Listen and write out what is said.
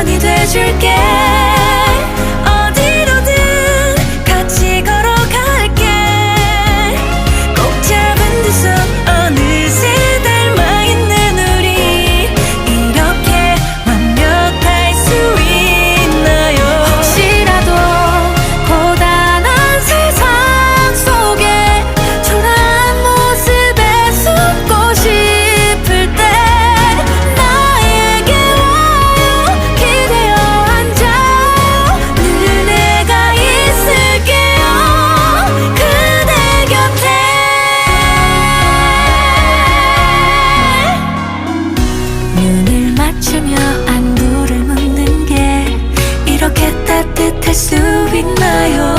편이 돼줄게. 있나요?